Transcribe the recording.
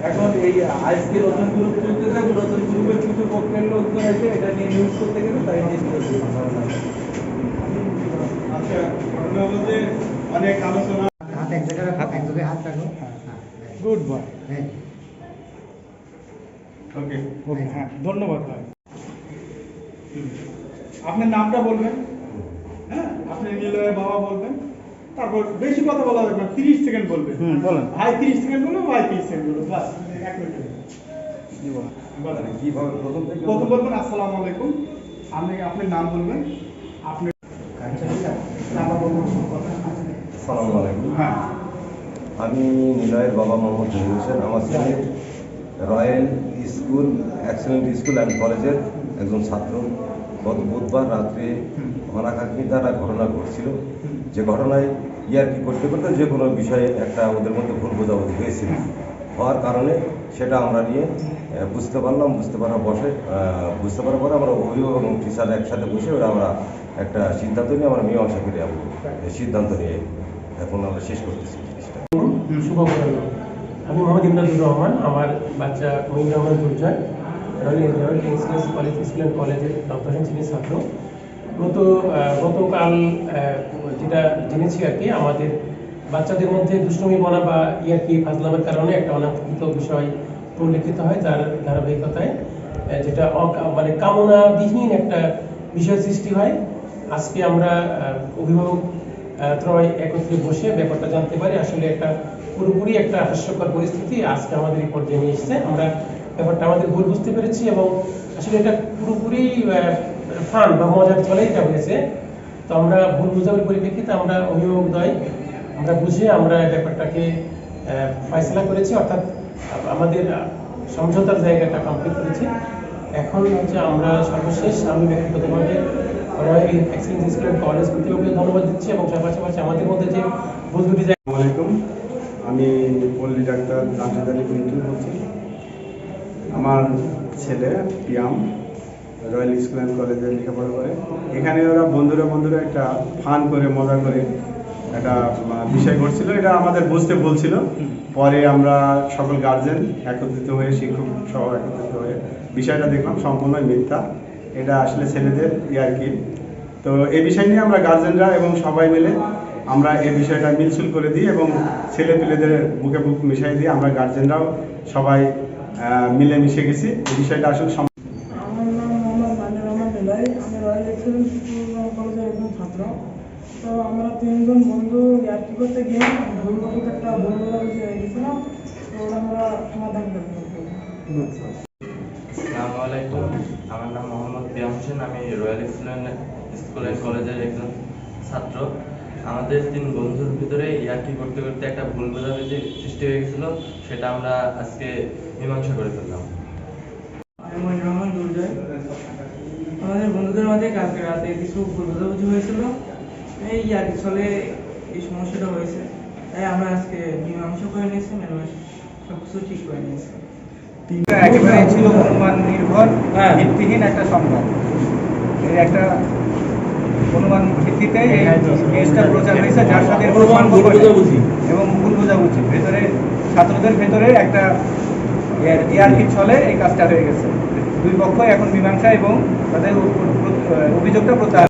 এখন এই আজকে নতুন গ্রুপ চলতেছে নতুন গ্রুপের কিছু পক্ষের লোকজন আছে এটা নিয়ে নিউজ করতে গেলে তাই নিয়ে আচ্ছা ঘটনা হলো অনেক আলোচনা। হাত এক জায়গায় রাখো এক জায়গায় হাত রাখো। গুড বয় হ্যাঁ। ওকে ওকে হ্যাঁ। ধন্যবাদ ভাই। আপনার নামটা বলবেন? হ্যাঁ আপনি নিলয়ের বাবা বলবেন? তারপর বেশি কথা বলা যাবে না তিরিশ সেকেন্ড বলবেন হুম, বলেন। ভাই তিরিশ সেকেন্ড বলব ভাই তিরিশ সেকেন্ড বলব বাস এক মিনিট প্রথম বলবেন আসসালামু আলাইকুম। আপনি আপনার নাম বলবেন আপনি আলাইকুম। হ্যাঁ। আমি নিলয়ের বাবা মোহাম্মদ জহির হোসেন। আমার ছেলে royal school excellent school and কলেজের একজন ছাত্র। গত বুধবার রাত্রে অনাকাঙ্ক্ষী দ্বারা ঘটনা ঘটছিল। যে ঘটনায় ইয়ার্কি করতে করতে যে কোনো বিষয়ে একটা ওদের মধ্যে ভুল বোঝাবুঝি হয়েছিল। হওয়ার কারণে সেটা আমরা নিয়ে বুঝতে পারলাম, বুঝতে পারার বসে বুঝতে পারার পরে আমরা অভিভাবক এবং টিচার একসাথে বসে ওরা আমরা একটা সিদ্ধান্ত নিয়ে আমরা মীমাংসা করে যাব সিদ্ধান্ত নিয়ে এখন আমরা শেষ করতেছি জিনিসটা। আমি মোহাম্মদ ইমদাদুর রহমান, আমার বাচ্চা মহিন রহমান দুর্জয় আমাদের বাচ্চাদের মধ্যে দুষ্টমি বা ইয়ার্কি ফাজলামের কারণে একটা বিষয় পরিলক্ষিত হয় ধারাবাহিকতায় যেটা মানে একটা বিষয় সৃষ্টি হয়। আজকে আমরা অভিভাবক ত্রয় একত্রে বসে ব্যাপারটা জানতে পারি। আসলে একটা পুরোপুরি একটা হাস্যকর পরিস্থিতি আজকে আমাদের এই পর্যায়ে নিয়ে এসেছে। আমরা ব্যাপারটা আমাদের ভুল বুঝতে পেরেছি এবং আসলে এটা পুরোপুরি ফান বা মজার ছলে এটা হয়েছে। তো আমরা ভুল বোঝার পরিপ্রেক্ষিতে আমরা অভিভাবকদ্বয় আমরা বুঝে আমরা ব্যাপারটাকে ফয়সলা করেছি, অর্থাৎ আমাদের সমঝোতার জায়গাটা কমপ্লিট করেছি। এখন হচ্ছে আমরা সর্বশেষ আমি ব্যক্তিগতভাবে রয়্যাল কলেজ কর্তৃপক্ষকে ধন্যবাদ দিচ্ছি এবং আমি পল্লী ডাক্তার জামশেদ আলী বলছি। আমার ছেলে পিয়াম রয়্যাল স্কুল অ্যান্ড কলেজে লেখাপড়া করে। এখানে ওরা বন্ধুরা বন্ধুরা একটা ফান করে, মজা করে একটা বিষয় করছিল। এটা আমাদের বুঝতে বলছিল। পরে আমরা সকল গার্জেন একত্রিত হয়ে, শিক্ষক সহ একত্রিত হয়ে বিষয়টা দেখলাম সম্পূর্ণ মিথ্যা। এটা আসলে ছেলেদের ইয়ার কি? তো এই বিষয় নিয়ে আমরা গার্জেনরা এবং সবাই মিলে আমরা এই বিষয়টা মিলছুল করে দিই এবং ছেলে পেলেদের বুকে বুক মিশাই দিয়ে আমরা গার্জেনরাও সবাই আহ, মিলে মিশে গেছি। এই বিষয়টা আসলে আমার নাম মোহাম্মদ মানির রহমান নিলয় আমি রয়্যাল এক্সেলেন্স স্কুল কলেজের একজন ছাত্র। তো আমরা তিনজন বন্ধু ইয়ার্কি করতে গিয়ে ভুলবশত একটা ভুল হয়ে গেছিলাম তো ওটা আমরা সমাধান করতে আসসালামু আলাইকুম। আমার নাম মোহাম্মদ পিয়াম হোসেন। আমি রয়্যাল ইসলাম স্কুল অ্যান্ড কলেজের একজন ছাত্র। আমাদের তিন বন্ধুর ভিতরে ইয়ার্কি করতে করতে একটা ভুল বোঝাবুঝি সৃষ্টি হয়ে গেছিল সেটা আমরা আজকে মীমাংসা করে ফেললাম। আমি মনির রহমান দুর্জয়। আমাদের বন্ধুদের মধ্যে কালকে রাতে কিছু ভুল বোঝাবুঝি হয়েছিল। এই ইয়ার্কি চলে এই সমস্যাটা হয়েছে তাই আমরা আজকে মীমাংসা করে নিয়েছি মেনু সব কিছু ঠিক করে নিয়েছি। একেবারে ছিল অনুমান নির্ভর ভিত্তিহীন একটা এই একটা অনুমান ভিত্তিতে এই কেসটা প্রচার হয়েছে যার সাথে প্রমাণ। এবং ভুল বোঝাবুঝি। ভেতরে ছাত্রদের ভেতরে একটা ইয়ারকি চলে এই কাজটা হয়ে গেছে। দুই পক্ষ এখন মীমাংসা এবং তাদের অভিযোগটা প্রত্যাহার